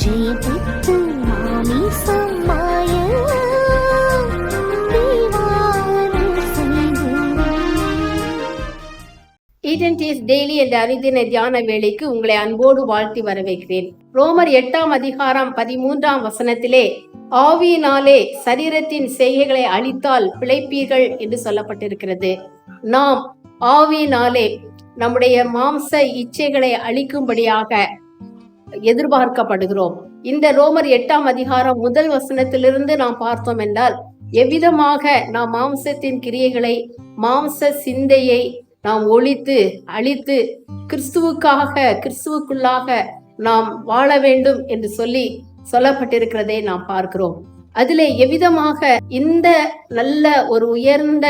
ஜெபித்து ஈடன்டீஸ் டெய்லி என்ற அனுதின தியான வேலைக்கு உங்களை அன்போடு வாழ்த்தி வரவேற்கிறேன். ரோமர் எட்டாம் அதிகாரம் பதிமூன்றாம் வசனத்திலே ஆவியினாலே சரீரத்தின் செய்கைகளை அழித்தால் பிழைப்பீர்கள் என்று சொல்லப்பட்டிருக்கிறது. நாம் ஆவியினாலே நம்முடைய மாம்ச இச்சைகளை அழிக்கும்படியாக எதிர்பார்க்கப்படுகிறோம். இந்த ரோமர் எட்டாம் அதிகாரம் முதல் வசனத்திலிருந்து நாம் பார்த்தோம் என்றால் எவ்விதமாக நாம் மாம்சத்தின் கிரியைகளை மாம்ச சிந்தையை நாம் ஒழித்து அழித்து கிறிஸ்துவுக்காக கிறிஸ்துவுக்குள்ளாக நாம் வாழ வேண்டும் என்று சொல்லி சொல்லப்பட்டிருக்கிறதை நாம் பார்க்கிறோம். அதிலே எவ்விதமாக இந்த நல்ல ஒரு உயர்ந்த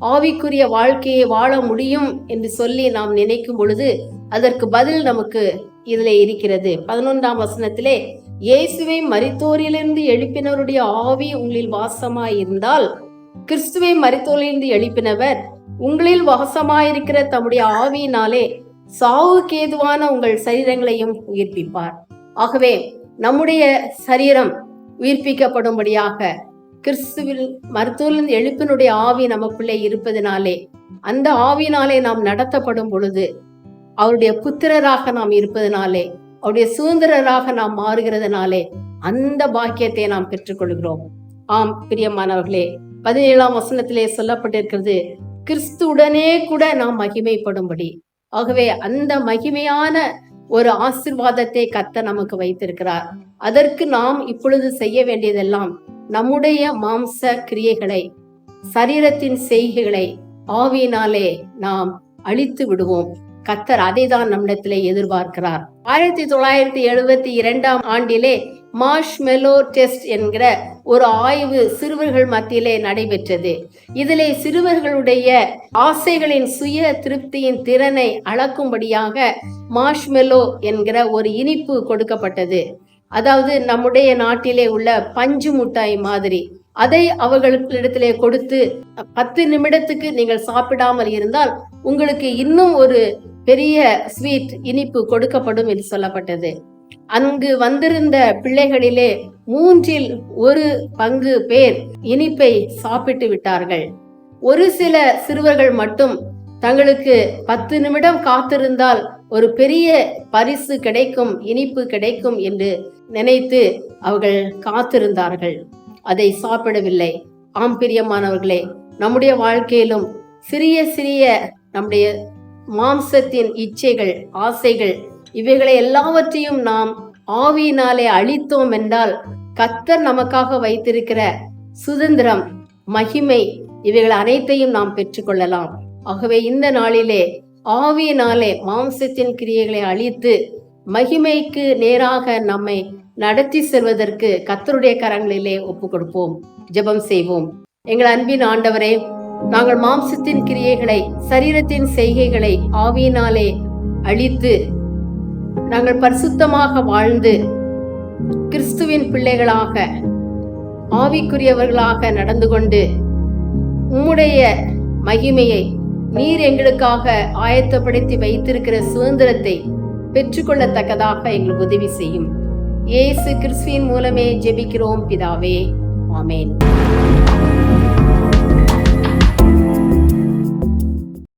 ஆவிக்குரிய வாழ்க்கையை வாழ முடியும் என்று சொல்லி நாம் நினைக்கும் பொழுது அதற்கு பதில் நமக்கு இதுல இருக்கிறது. பதினொன்றாம் வசனத்திலே இயேசுவை மரித்தோரிலிருந்து எழுப்பினவருடைய ஆவி உங்களில் வாசமாய் இருந்தால் கிறிஸ்துவை மரித்தோரிலிருந்து எழுப்பினவர் உங்களில் வாசமாயிருக்கிற தம்முடைய ஆவியினாலே சாவுக்கு ஏதுவான உங்கள் சரீரங்களையும் உயிர்ப்பிப்பார். ஆகவே நம்முடைய சரீரம் உயிர்ப்பிக்கப்படும்படியாக கிறிஸ்துவில் மருத்துவலின் எழுப்பினுடைய ஆவி நமக்குள்ளே இருப்பதினாலே அந்த ஆவியினாலே நாம் நடத்தப்படும் பொழுது அவருடைய புத்திரராக நாம் இருப்பதனாலே அவருடைய சுதந்திரராக நாம் மாறுகிறதுனாலே அந்த பாக்கியத்தை நாம் பெற்றுக்கொள்கிறோம். ஆம் பிரியமானவர்களே பதினேழாம் வசனத்திலே சொல்லப்பட்டிருக்கிறது கிறிஸ்துவுடனே கூட நாம் மகிமைப்படும்படி. ஆகவே அந்த மகிமையான ஒரு ஆசிர்வாதத்தை கத்த நமக்கு வைத்திருக்கிறார். அதற்கு நாம் இப்பொழுது செய்ய வேண்டியதெல்லாம் நம்முடைய மாம்ச கிரியைகளை சரீரத்தின் செய்கைகளை ஆவியினாலே நாம் அழித்து விடுவோம். கத்தர் அதை தான் நம்மிடத்திலே எதிர்பார்க்கிறார். ஆயிரத்தி தொள்ளாயிரத்தி எழுபத்தி இரண்டாம் ஆண்டிலே மார்ஷ் மெலோ டெஸ்ட் என்கிற ஒரு ஆய்வு சிறுவர்கள் மத்தியிலே நடைபெற்றது. இதிலே சிறுவர்களுடைய ஆசைகளின் சுய திருப்தியின் திறனை அளக்கும்படியாக மார்ஷ்மெலோ என்கிற ஒரு இனிப்பு கொடுக்கப்பட்டது. அதாவது நம்முடைய நாட்டிலே உள்ள பஞ்சு முட்டாய் மாதிரி. அதை அவர்களிடத்திலே கொடுத்து பத்து நிமிடத்துக்கு நீங்கள் சாப்பிடாமல் இருந்தால் உங்களுக்கு இன்னும் ஒரு பெரிய ஸ்வீட் இனிப்பு கொடுக்கப்படும் என்று சொல்லப்பட்டது. அங்கு வந்திருந்த பிள்ளைகளிலே மூன்றில் ஒரு பங்கு பேர் இனிப்பை சாப்பிட்டு விட்டார்கள். ஒரு சில சிறுவர்கள் மட்டும் தங்களுக்கு பத்து நிமிடம் காத்திருந்தால் ஒரு பெரிய பரிசு கிடைக்கும் இனிப்பு கிடைக்கும் என்று நினைத்து அவர்கள் காத்திருந்தார்கள். அதை சாப்பிடவில்லை. ஆம் பிரியமானவர்களே நம்முடைய வாழ்க்கையிலும் சிறிய சிறிய நம்முடைய மாம்சத்தின் இச்சைகள் ஆசைகள் இவைகளை எல்லாவற்றையும் நாம் ஆவியினாலே அழித்தோம் என்றால் கத்தர் நமக்காக வைத்திருக்கிற சுதந்திரம் மகிமை இவைகள் அனைத்தையும் நாம் பெற்றுக்கொள்ளலாம். ஆகவே இந்த நாளிலே ஆவியினாலே மாம்சத்தின் கிரியைகளை அழித்து மகிமைக்கு நேராக நம்மை நடத்தி செல்வதற்கு கத்தருடைய கரங்களிலே ஒப்பு கொடுப்போம் ஜெபம் செய்வோம். எங்கள் அன்பின் ஆண்டவரே நாங்கள் மாம்சத்தின் கிரியைகளை சரீரத்தின் செய்கைகளை ஆவியினாலே அழித்து நாங்கள் பரிசுத்தமாக வாழ்ந்து கிறிஸ்துவின் பிள்ளைகளாக ஆவிக்குரியவர்களாக நடந்து கொண்டு உம்முடைய மகிமையை நீர் எங்களுக்காக ஆயத்தப்படுத்தி வைத்திருக்கிற சுதந்திரத்தை பெற்றுக்கொள்ளத்தக்கதாக எங்களுக்கு உதவி செய்யும். இயேசு கிறிஸ்துவின் மூலமே ஜெபிக்கிறோம் பிதாவே. ஆமேன்.